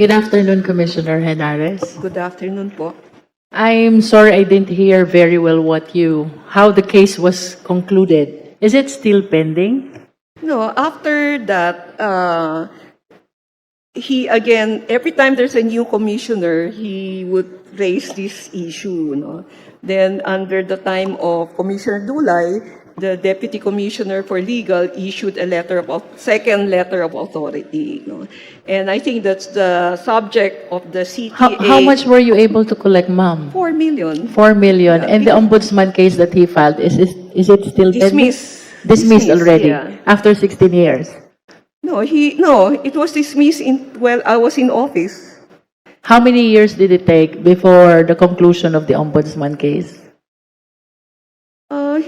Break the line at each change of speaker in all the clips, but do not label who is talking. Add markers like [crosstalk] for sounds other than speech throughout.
Good afternoon, Commissioner Henares.
Good afternoon po.
I'm sorry I didn't hear very well what you, how the case was concluded. Is it still pending?
No, after that, uh, he again, every time there's a new commissioner, he would raise this issue, no? Then, under the time of Commissioner Dulay, the Deputy Commissioner for Legal issued a letter of, second letter of authority, no? And I think that's the subject of the CTA.
How, how much were you able to collect, ma'am?
Four million.
Four million. And the ombudsman case that he filed, is, is, is it still pending?
Dismiss.
Dismissed already,
yeah.
after 16 years.
No, he, no, it was dismissed in, well, I was in office.
How many years did it take before the conclusion of the ombudsman case?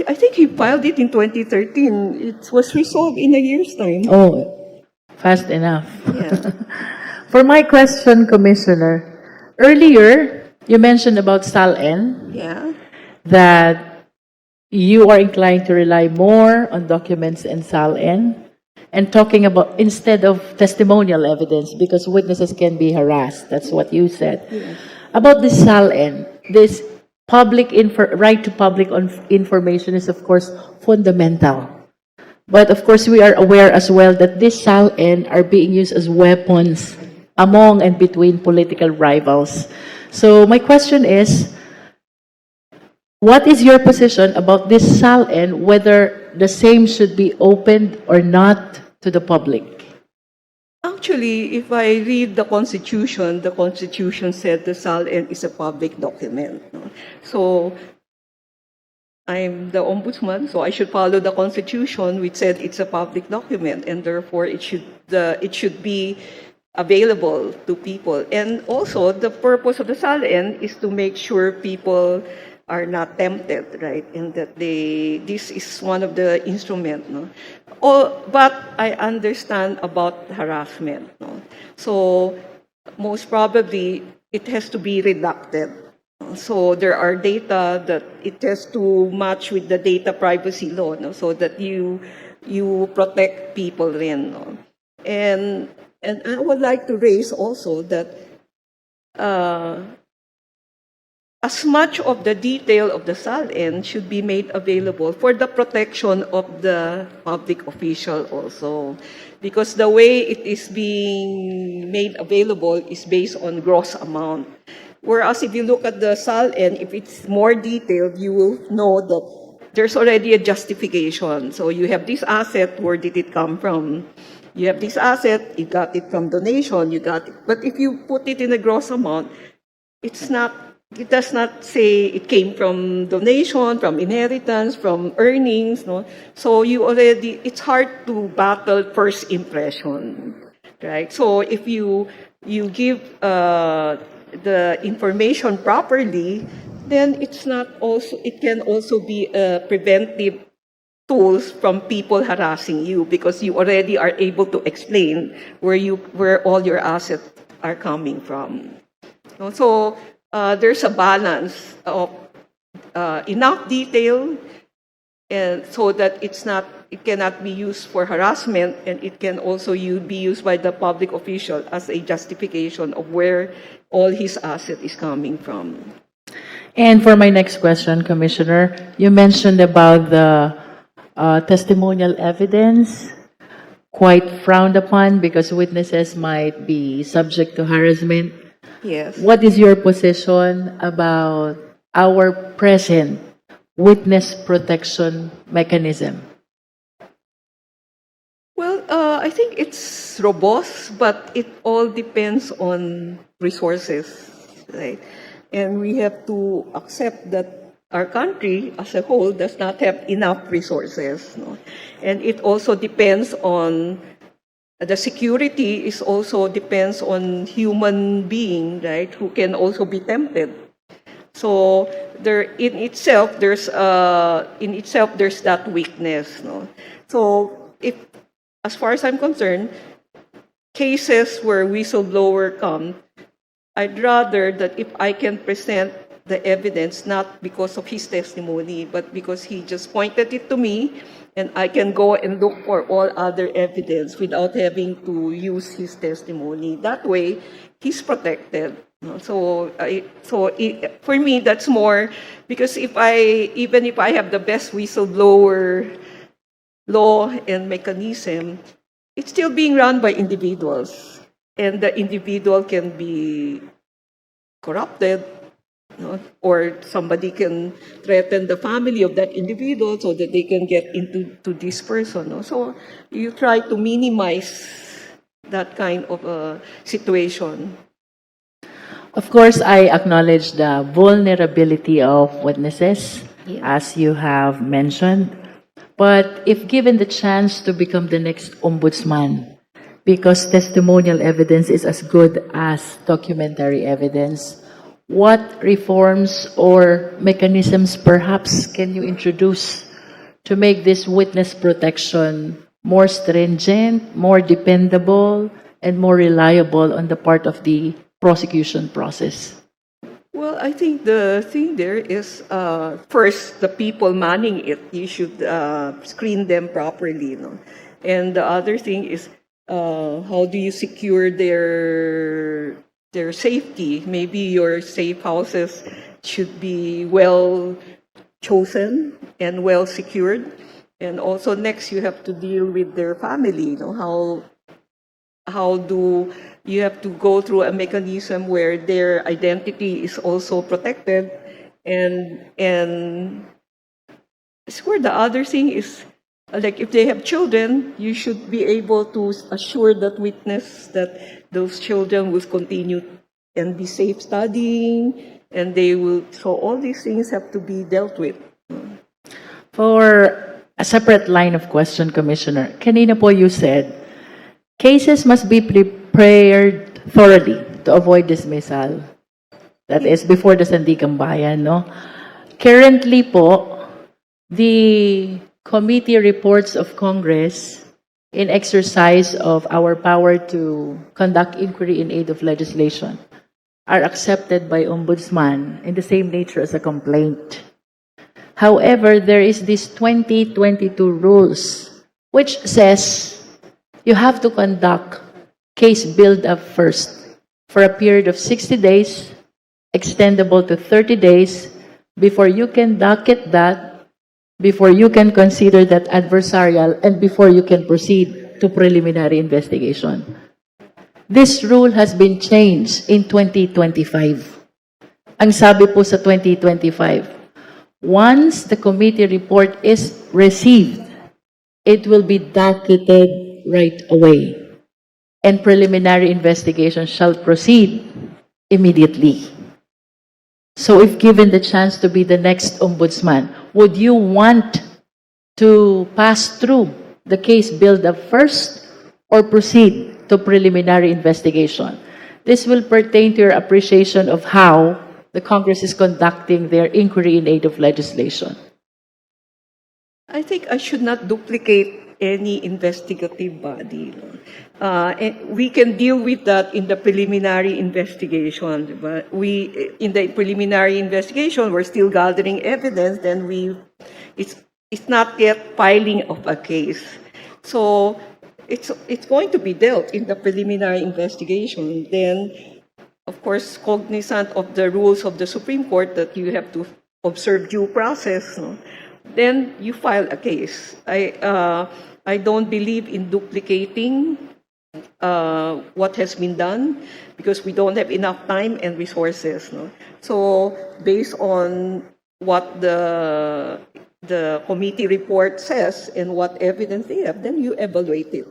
I think he filed it in 2013. It was resolved in a year's time.
Oh, fast enough.
Yeah. [laughs]
For my question, Commissioner, earlier, you mentioned about SALN,
Yeah.
that you are inclined to rely more on documents in SALN, and talking about, instead of testimonial evidence, because witnesses can be harassed, that's what you said. About this SALN, this public, right to public on- information is of course fundamental. But of course, we are aware as well that these SALN are being used as weapons among and between political rivals. So my question is, what is your position about this SALN, whether the same should be opened or not to the public?
Actually, if I read the Constitution, the Constitution said the SALN is a public document. So, I'm the ombudsman, so I should follow the Constitution, which said it's a public document, and therefore it should the it should be available to people. And also, the purpose of the SALN is to make sure people are not tempted, right? And that they this is one of the instrument, no. Oh, but I understand about harassment, no. So most probably it has to be redacted. So there are data that it has to match with the data privacy law, no, so that you you protect people rin, no. And and I would like to raise also that uh, as much of the detail of the SALN should be made available for the protection of the public official also. Because the way it is being made available is based on gross amount. Whereas if you look at the SALN, if it's more detailed, you will know that there's already a justification. So you have this asset, where did it come from? You have this asset, you got it from donation, you got it. But if you put it in a gross amount, it's not it does not say it came from donation from inheritance from earnings no? So you already it's hard to battle first impression right? So if you you give uh, the information properly then it's not also it can also be a preventive tools from people harassing you because you already are able to explain where you where all your assets are coming from. No? So uh, there's a balance of uh, enough detail and so that it's not it cannot be used for harassment and it can also be used by the public official as a justification of where all his asset is coming from.
And for my next question, Commissioner, you mentioned about the uh, testimonial evidence quite frowned upon because witnesses might be subject to harassment.
Yes.
What is your position about our present witness protection mechanism?
Well, uh, I think it's robust, but it all depends on resources, right? And we have to accept that our country as a whole does not have enough resources. No? And it also depends on the security is also depends on human being, right? Who can also be tempted. So there in itself there's uh in itself there's that weakness, no. So if as far as I'm concerned, cases where whistleblower come, I'd rather that if I can present the evidence not because of his testimony, but because he just pointed it to me, and I can go and look for all other evidence without having to use his testimony. That way, he's protected. So, I, so it, for me, that's more because if I, even if I have the best whistleblower law and mechanism, it's still being run by individuals. And the individual can be corrupted, no? or somebody can threaten the family of that individual so that they can get into to this person. no? So you try to minimize that kind of a situation.
Of course, I acknowledge the vulnerability of witnesses,
Yeah.
as you have mentioned. But if given the chance to become the next ombudsman, because testimonial evidence is as good as documentary evidence, what reforms or mechanisms perhaps can you introduce to make this witness protection more stringent, more dependable, and more reliable on the part of the prosecution process?
Well, I think the thing there is uh, first the people manning it. You should uh, screen them properly? And the other thing is uh, how do you secure their their safety? Maybe your safe houses should be well chosen and well secured. And also next you have to deal with their family, you know, how how do you have to go through a mechanism where their identity is also protected and and sure the other thing is like if they have children you should be able to assure that witness that those children will continue and be safe studying and they will so all these things have to be dealt with
For a separate line of question, Commissioner, kanina po you said, cases must be prepared thoroughly to avoid dismissal. That is before the Sandigan Bayan, no? Currently po, the committee reports of Congress in exercise of our power to conduct inquiry in aid of legislation are accepted by ombudsman in the same nature as a complaint. However, there is this 2022 rules which says you have to conduct case build-up first for a period of 60 days, extendable to 30 days, before you can docket that, before you can consider that adversarial, and before you can proceed to preliminary investigation. This rule has been changed in 2025. Ang sabi po sa 2025, once the committee report is received, it will be docketed right away. And preliminary investigation shall proceed immediately. So if given the chance to be the next ombudsman, would you want to pass through the case build-up first or proceed to preliminary investigation? This will pertain to your appreciation of how the Congress is conducting their inquiry in aid of legislation.
I think I should not duplicate any investigative body. no. Uh, and we can deal with that in the preliminary investigation. But we, in the preliminary investigation, we're still gathering evidence. Then we, it's it's not yet filing of a case. So it's it's going to be dealt in the preliminary investigation. Then of course, cognizant of the rules of the Supreme Court that you have to observe due process, no? then you file a case. I, uh, I don't believe in duplicating uh, what has been done because we don't have enough time and resources. No? So based on what the, the committee report says and what evidence they have, then you evaluate it.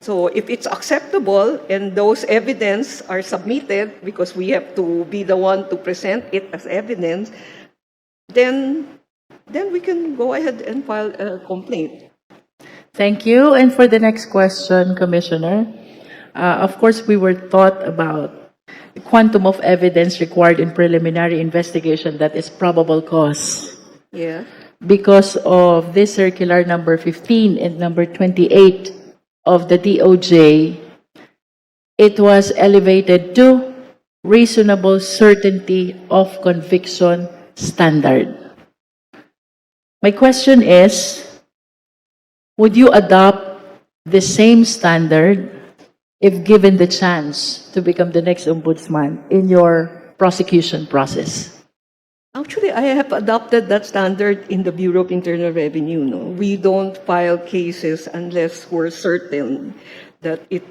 So if it's acceptable and those evidence are submitted, because we have to be the one to present it as evidence, then, then we can go ahead and file a complaint.
Thank you. And for the next question, Commissioner, uh, of course, we were taught about the quantum of evidence required in preliminary investigation that is probable cause.
Yeah.
Because of this circular number 15 and number 28 of the DOJ, it was elevated to reasonable certainty of conviction standard. My question is, would you adopt the same standard if given the chance to become the next ombudsman in your prosecution process?
Actually, I have adopted that standard in the Bureau of Internal Revenue. No, we don't file cases unless we're certain that it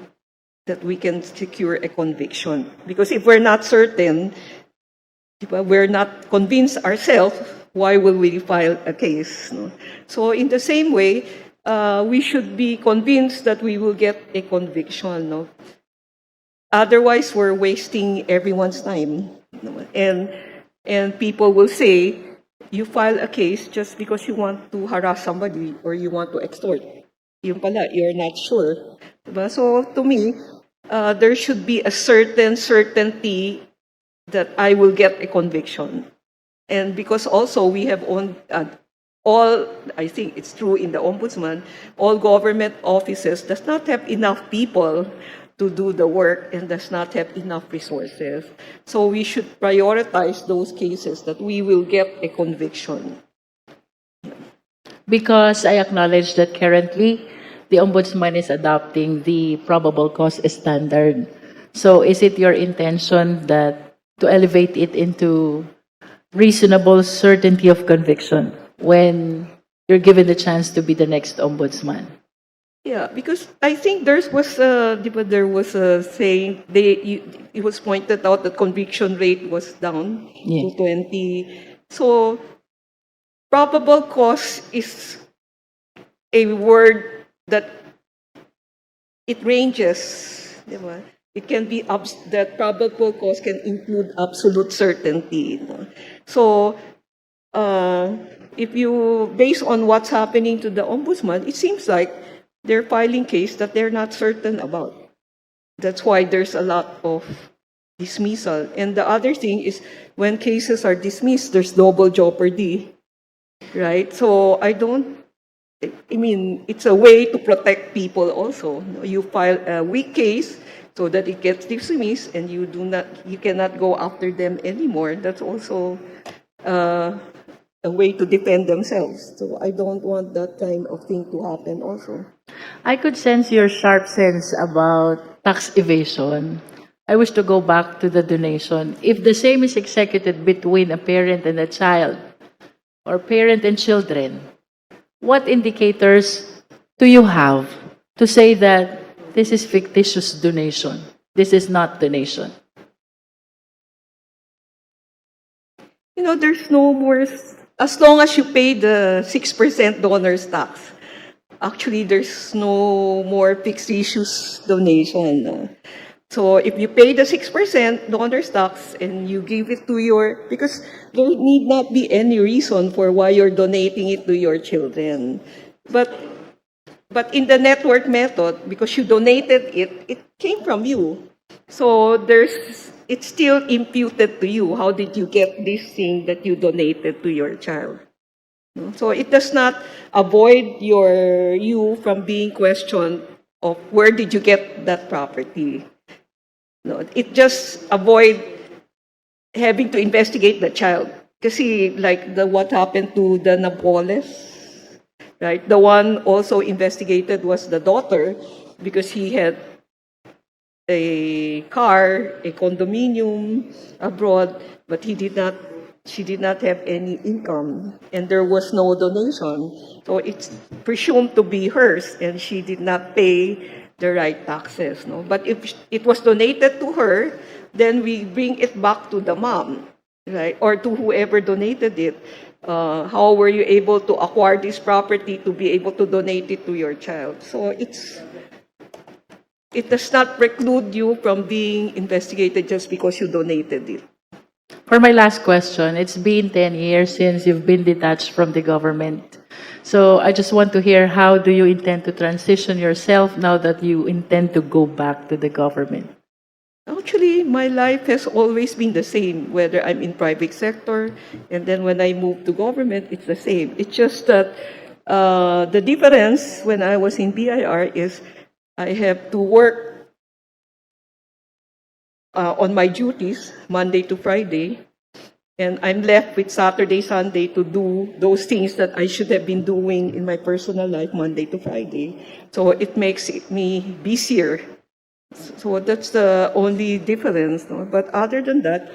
that we can secure a conviction. Because if we're not certain, ba, we're not convinced ourselves, why will we file a case? No? So in the same way, uh, we should be convinced that we will get a conviction. No? Otherwise, we're wasting everyone's time. And, and people will say, you file a case just because you want to harass somebody or you want to extort. Yung pala, you're not sure. Diba? So, to me, uh, there should be a certain certainty that I will get a conviction. And because also we have on, uh, all, I think it's true in the ombudsman, all government offices does not have enough people to do the work and does not have enough resources. So we should prioritize those cases that we will get a conviction.
Because I acknowledge that currently, the ombudsman is adopting the probable cause standard. So is it your intention that to elevate it into reasonable certainty of conviction when you're given the chance to be the next ombudsman?
Yeah, because I think there was a, there was a saying, they, it was pointed out that conviction rate was down
Yeah.
to 20. So probable cause is a word that it ranges? It can be, that probable cause can include absolute certainty. So, uh, if you, based on what's happening to the ombudsman, it seems like they're filing case that they're not certain about. That's why there's a lot of dismissal. And the other thing is when cases are dismissed, there's double jeopardy, right? So I don't, I mean, it's a way to protect people also. You file a weak case so that it gets dismissed and you do not, you cannot go after them anymore. That's also uh, a way to defend themselves. So I don't want that kind of thing to happen also.
I could sense your sharp sense about tax evasion. I wish to go back to the donation. If the same is executed between a parent and a child, or parent and children, what indicators do you have to say that this is fictitious donation? This is not donation.
You know, there's no more, as long as you pay the 6% donor's tax, actually, there's no more issues donation. So if you pay the 6% donor's tax and you give it to your, because there need not be any reason for why you're donating it to your children. But but in the network method, because you donated it, it came from you. So there's it's still imputed to you. How did you get this thing that you donated to your child? No? So it does not avoid your you from being questioned of where did you get that property. No, it just avoid having to investigate the child. Kasi like the what happened to the Napoles, right? The one also investigated was the daughter because he had a car, a condominium abroad, but he did not, she did not have any income and there was no donation. So it's presumed to be hers and she did not pay the right taxes, no? But if it was donated to her, then we bring it back to the mom, right? Or to whoever donated it. Uh, how were you able to acquire this property to be able to donate it to your child? So it's, it does not preclude you from being investigated just because you donated it.
For my last question, it's been 10 years since you've been detached from the government. So I just want to hear how do you intend to transition yourself now that you intend to go back to the government?
Actually, my life has always been the same, whether I'm in private sector, and then when I move to government, it's the same. It's just that uh, the difference when I was in BIR is I have to work uh, on my duties, Monday to Friday. And I'm left with Saturday, Sunday to do those things that I should have been doing in my personal life, Monday to Friday. So it makes me busier. So that's the only difference. No? But other than that,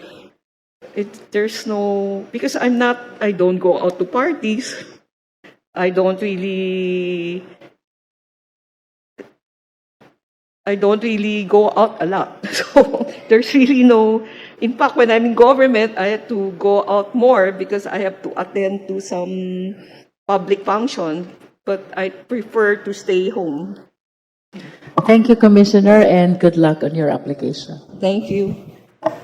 it, there's no, because I'm not, I don't go out to parties. I don't really, I don't really go out a lot. [laughs] So there's really no, in fact, when I'm in government, I have to go out more because I have to attend to some public function, but I prefer to stay home.
Thank you, Commissioner, and good luck on your application.
Thank you.